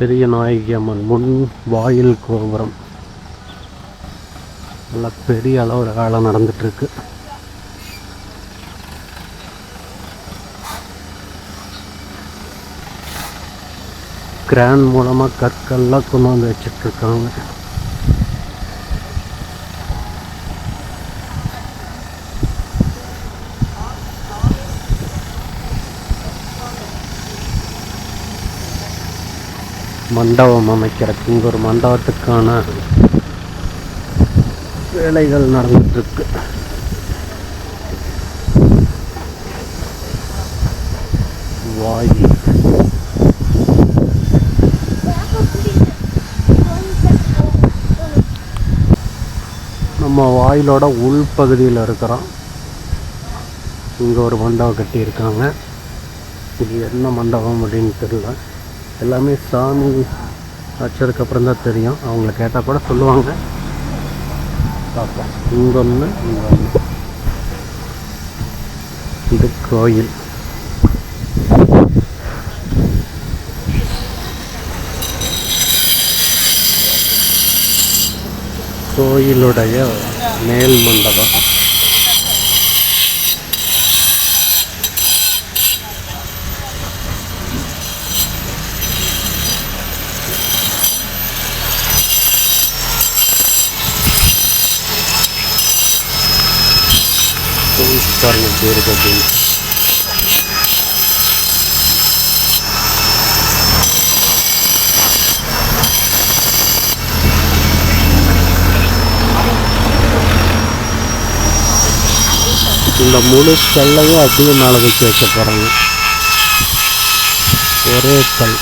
பெரிய நாயகி அம்மன் முன் வாயில் கோபுரம். நல்லா பெரிய அளவில் வேலை நடந்துட்டுருக்கு. கிரான் மூலமாக கற்கள்லாம் கொண்டு வந்து வச்சிட்ருக்காங்க மண்டபம் அமைக்கிறதுக்கு இங்கே ஒரு மண்டபத்துக்கான வேலைகள் நடந்துட்டுருக்கு. வாயு. நம்ம வாயிலோட உள் பகுதியில் இருக்கிறோம். இங்கே ஒரு மண்டபம் கட்டியிருக்காங்க. இது என்ன மண்டபம் அப்படின்னு தெரியல. எல்லாமே சாமி வச்சதுக்கப்புறம் தான் தெரியும். அவங்கள கேட்டால் கூட சொல்லுவாங்க. பார்ப்போம். இங்கே ஒன்று இங்கே ஒன்று இது கோயில். கோயிலுடைய மேல் மண்டபம். கோயில் பாருங்க எப்படி இருக்கு அப்படின்னு இந்த முழு கல்லையும் அப்படியே மேலே வச்சு வைக்க போகிறாங்க ஒரே கல்.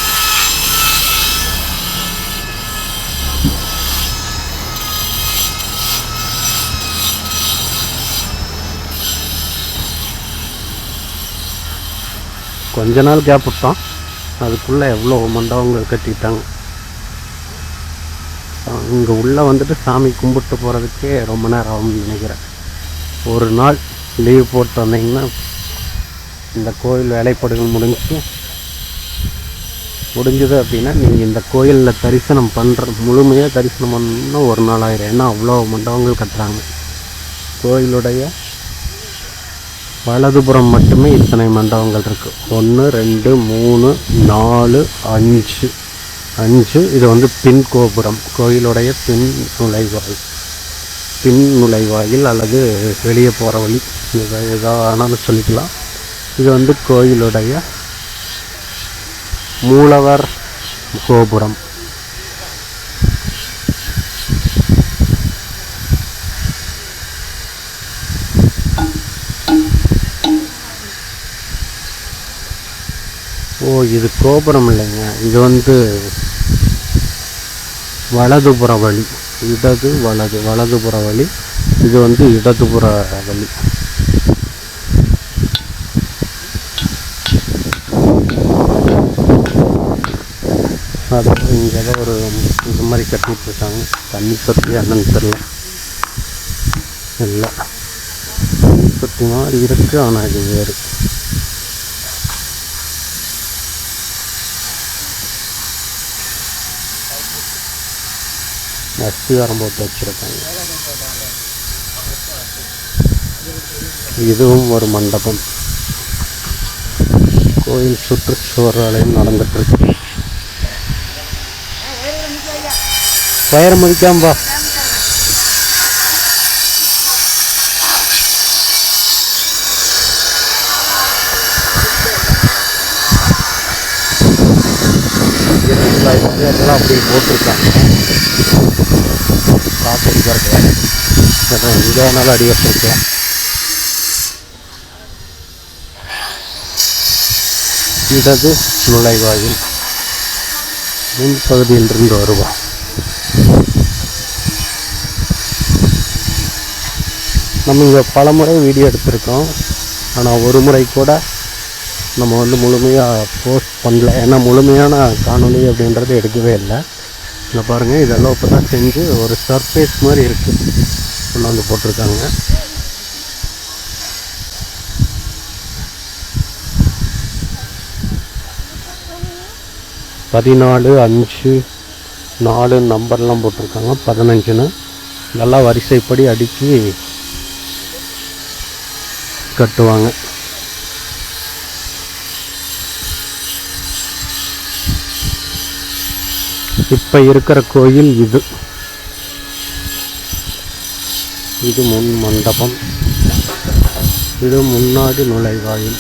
கொஞ்ச நாள் கேப் விட்டோம் அதுக்குள்ளே எவ்வளோ மண்டபங்கள் கட்டிட்டாங்க. இங்கே உள்ளே வந்துட்டு சாமி கும்பிட்டு போகிறதுக்கே ரொம்ப நேரம் ஆகும்னு நினைக்கிறேன். ஒரு நாள் லீவ் போட்டு வந்தீங்கன்னா இந்த கோயில் வேலைப்பாடுகள் முடிஞ்சு முடிஞ்சது அப்படின்னா நீங்கள் இந்த கோயிலில் தரிசனம் பண்ணுற முழுமையாக தரிசனம் பண்ணணும்னா ஒரு நாள் ஆயிரும். ஏன்னா அவ்வளோ மண்டபங்கள் கட்டுறாங்க. கோயிலுடைய வலதுபுறம் மட்டுமே இத்தனை மண்டபங்கள் இருக்குது ஒன்று ரெண்டு மூணு நாலு அஞ்சு. அஞ்சு இது வந்து பின் கோபுரம். கோயிலுடைய பின் நுழைவாயில். பின் நுழைவாயில் அல்லது வெளியே போகிற வழி. இதை எதா ஆனாலும் சொல்லிக்கலாம். இது வந்து கோயிலுடைய மூலவர் கோபுரம். ஓ இது கோபுரம் இல்லைங்க. இது வந்து வலதுபுற வழி. இடது வலது வலதுபுற வழி. இது வந்து இடதுபுற வழி. அது இங்கே ஏதோ ஒரு இது மாதிரி கட்டிட்டு இருக்காங்க. தண்ணி தொட்டி என்னன்னு தெரியல. இல்லை தண்ணி தொட்டி மாதிரி இருக்குது ஆனால் இது வேறு. அஸ்திவாரம் போட்டு வச்சுருக்காங்க. இதுவும் ஒரு மண்டபம். கோயில் சுற்றுச்சுவர் வேலையும் முடிக்காம்பா இருக்கு பயிர் முடிக்காம்பா அப்படி போட்டிருக்காங்க காற்று இருக்கிறது எங்கே வேணாலும் அடி வச்சிருக்கலாம் இடது நுழைவாயில் முன்பகுதியிலிருந்து வருவோம் நம்ம இங்கே பல முறை வீடியோ எடுத்திருக்கோம். ஆனால் ஒரு முறை கூட நம்ம வந்து முழுமையாக போஸ்ட் பண்ணல. ஏன்னா முழுமையான காணொளி அப்படின்றது எடுக்கவே இல்லை. இல்லை பாருங்கள் இதெல்லாம் இப்போ தான் செஞ்சு ஒரு சர்ஃபேஸ் மாதிரி இருக்குது கொண்டு வந்து போட்டிருக்காங்க. பதினாலு அஞ்சு நாலு நம்பர்லாம் போட்டிருக்காங்க. பதினஞ்சுன்னு. நல்லா வரிசைப்படி அடுக்கி கட்டுவாங்க. இப்போ இருக்கிற கோயில் இது. இது முன் மண்டபம். இது முன்னாடி நுழைவாயில்.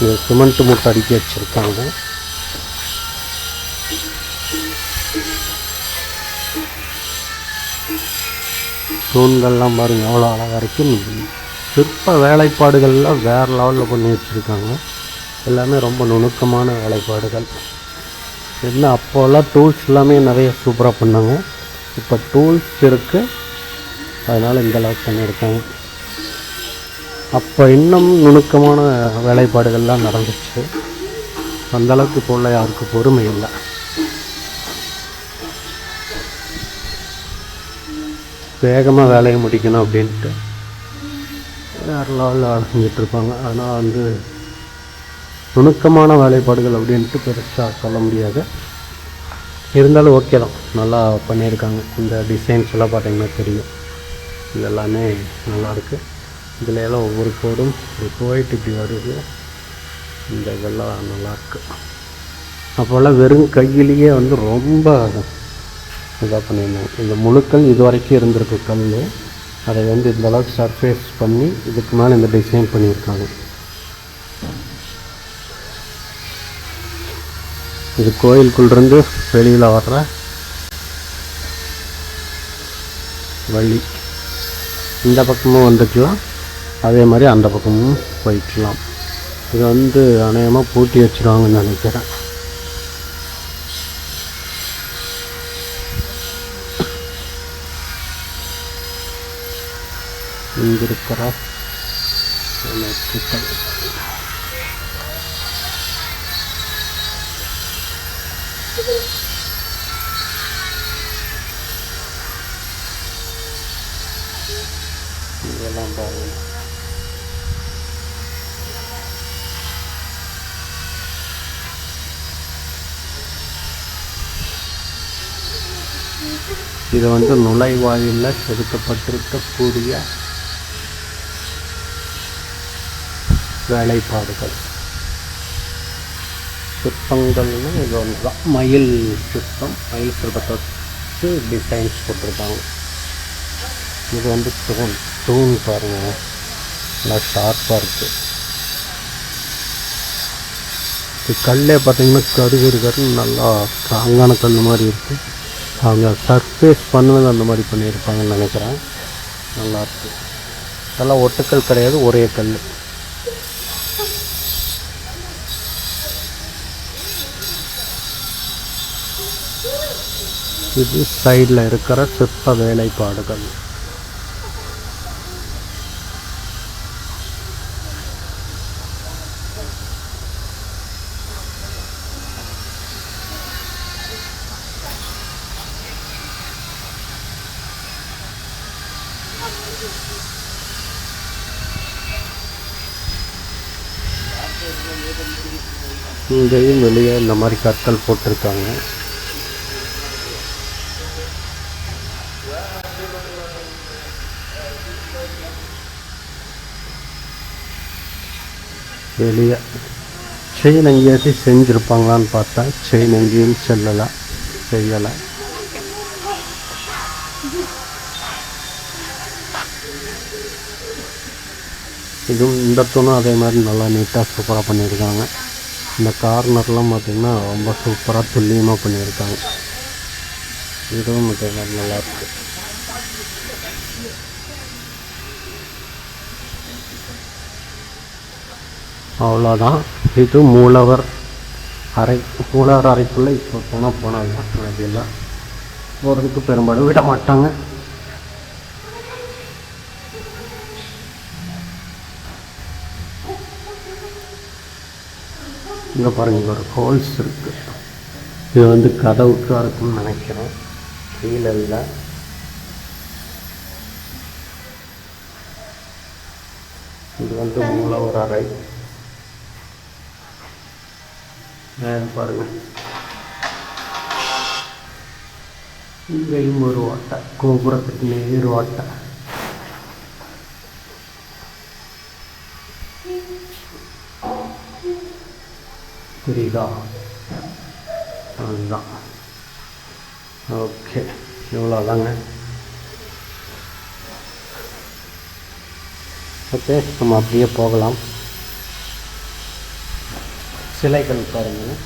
இது சிமெண்ட் மூட்டை அடுக்கி வச்சுருக்காங்க. தூண்கள்லாம் பாருங்க எவ்வளோ அழகாக இருக்குது சிற்ப வேலைப்பாடுகள்லாம் வேறு லெவலில் பண்ணி வச்சுருக்காங்க. எல்லாமே ரொம்ப நுணுக்கமான வேலைப்பாடுகள். என்ன அப்போல்லாம் டூல்ஸ் எல்லாமே நிறைய சூப்பராக பண்ணாங்க. இப்போ டூல்ஸ் இருக்குது அதனால் இந்த அளவுக்கு பண்ணியிருக்காங்க. அப்போ இன்னும் நுணுக்கமான வேலைப்பாடுகள்லாம் நடந்துச்சு. அந்தளவுக்கு இப்போ உள்ள யாருக்கு பொறுமை இல்லை. வேகமாக வேலையை முடிக்கணும் அப்படின்ட்டு வேறு லெவலில் இருப்பாங்க. ஆனால் வந்து நுணுக்கமான வேலைப்பாடுகள் அப்படின்ட்டு பெருசாக சொல்ல முடியாது. இருந்தாலும் ஓகே தான். நல்லா பண்ணியிருக்காங்க. இந்த டிசைன்ஸ் எல்லாம் பார்த்தீங்கன்னா தெரியும். இது எல்லாமே நல்லாயிருக்கு இதில் எல்லாம் ஒவ்வொரு கோடும் இப்படி போயிட்டு இப்படி வருது. இந்த இதெல்லாம் நல்லாயிருக்கு அப்போல்லாம் வெறும் கையிலேயே வந்து ரொம்ப இதாக பண்ணியிருந்தோம் இந்த முழுக்கள் இது வரைக்கும் இருந்திருக்கு கல் அதை வந்து இந்த அளவுக்கு சர்ஃபேஸ் பண்ணி இதுக்கு மேலே இந்த டிசைன் பண்ணியிருக்காங்க. இது கோயிலுக்குள்ளிருந்து வெளியில் வர்ற வழி. இந்த பக்கமும் வந்துக்கலாம். அதே மாதிரி அந்த பக்கமும் போய்க்கலாம் இது வந்து அநேகமாக பூட்டி வச்சிருவாங்கன்னு நினைக்கிறேன். இங்கிருக்கிற அமைப்புகள் இதெல்லாம் பாருங்க. இது வந்து நுழைவாயிலில் செதுக்கப்பட்டிருக்கக்கூடிய வேலைப்பாடுகள். சிற்பங்கள்னு இது ஒன்று தான். மயில் சிற்பம் மயில் சிற்பத்தை வச்சு டிசைன்ஸ் போட்டிருக்காங்க. இது வந்து தூண் தூண் பாருங்கள் நல்லா ஷார்ப்பாக இருக்குது இது கல்லே பார்த்தீங்கன்னா கருகரு கருன்னு நல்லா ஸ்ட்ராங்கான கல் மாதிரி இருக்குது அவங்க சர்ஃபேஸ் பண்ணது அந்த மாதிரி பண்ணியிருப்பாங்கன்னு நினைக்கிறேன். நல்லாயிருக்கு இதெல்லாம் ஒட்டுக்கல் கிடையாது ஒரே கல். இது சைடில் இருக்கிற சிற்ப வேலைப்பாடுகள். இங்கேயும் வெளியே இந்த மாதிரி கற்கள் போட்டிருக்காங்க. வெளியே. செயின் எங்கேயாச்சும் செஞ்சுருப்பாங்களான்னு பார்த்தா செயின் எங்கேயும் செல்லலை செய்யலை. இதுவும் இந்த தூணும் அதே மாதிரி நல்லா நீட்டாக சூப்பராக பண்ணியிருக்காங்க. இந்த கார்னர்லாம் பார்த்திங்கன்னா ரொம்ப சூப்பராக துல்லியமாக பண்ணியிருக்காங்க. இதுவும் அதே மாதிரி நல்லாயிருக்கு அவ்வளோதான் இது மூலவர் அறை மூலவர் அறைக்குள்ளே இப்போ போனால் போனால் அப்படிலாம் போகிறதுக்கு பெரும்பாலும் விட மாட்டாங்க. இங்கே பாருங்க இங்கே ஒரு ஹோல்ஸ் இருக்குது இது வந்து கதவுக்கு இருக்கும்னு நினைக்கிறேன். கீழே இல்லை. இது வந்து மூலவர் அறை. மேலே பாருங்க. இங்கேயும் ஒரு ஓட்டை கோபுரத்துக்கு நேர் ஓட்டை. புரியுதா அதுதான் ஓகே இவ்வளோதாங்க ஓகே நம்ம அப்படியே போகலாம். சிலைகள் பாருங்கள்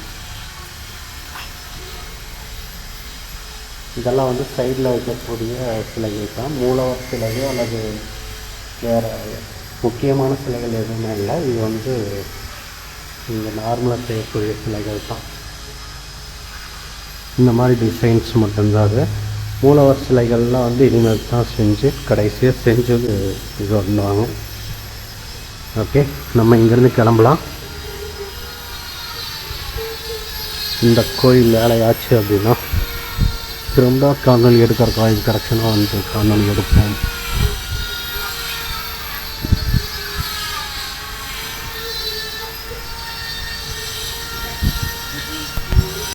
இதெல்லாம் வந்து சைடில் வைக்கக்கூடிய சிலைகள் தான் மூலவர் சிலையோ அல்லது வேறு முக்கியமான சிலைகள் எதுவுமே இல்லை. இது வந்து இங்கே நார்மலாக செய்யக்கூடிய சிலைகள் தான் இந்த மாதிரி டிசைன்ஸ் மட்டும்தான் அது. மூலவர் சிலைகள்லாம் வந்து இனிமேல் தான் செஞ்சு கடைசியாக செஞ்சது இது பண்ணுவாங்க ஓகே நம்ம இங்கேருந்து கிளம்பலாம். இந்த கோயில் வேலையாச்சு அப்படின்னா திரும்ப காணொலி எடுக்கிற காயில் கரெக்ஷனாக வந்து காணொலி எடுப்போம்.